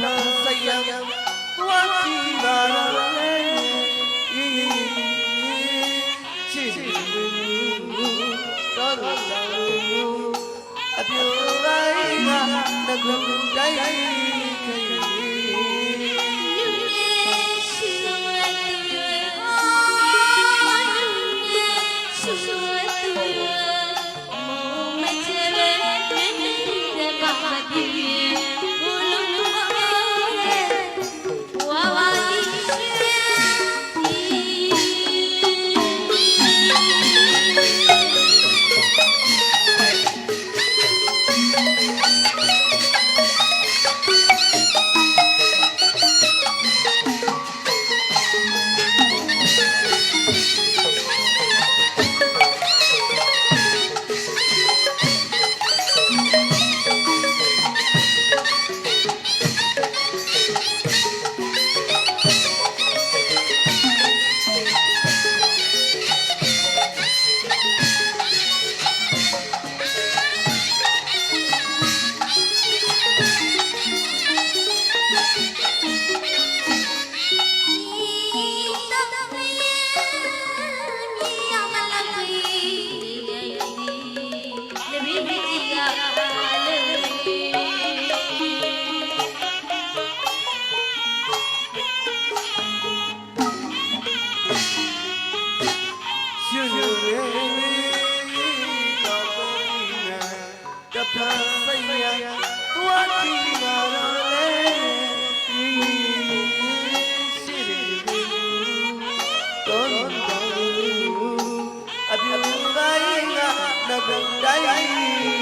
ဖန်စိတ်ရန်သွားကြည့်ပါတော့လေအေးချစ်တယ်တော်တော်တော်အပြိုပိုင်းကငကုတိုင်း Hey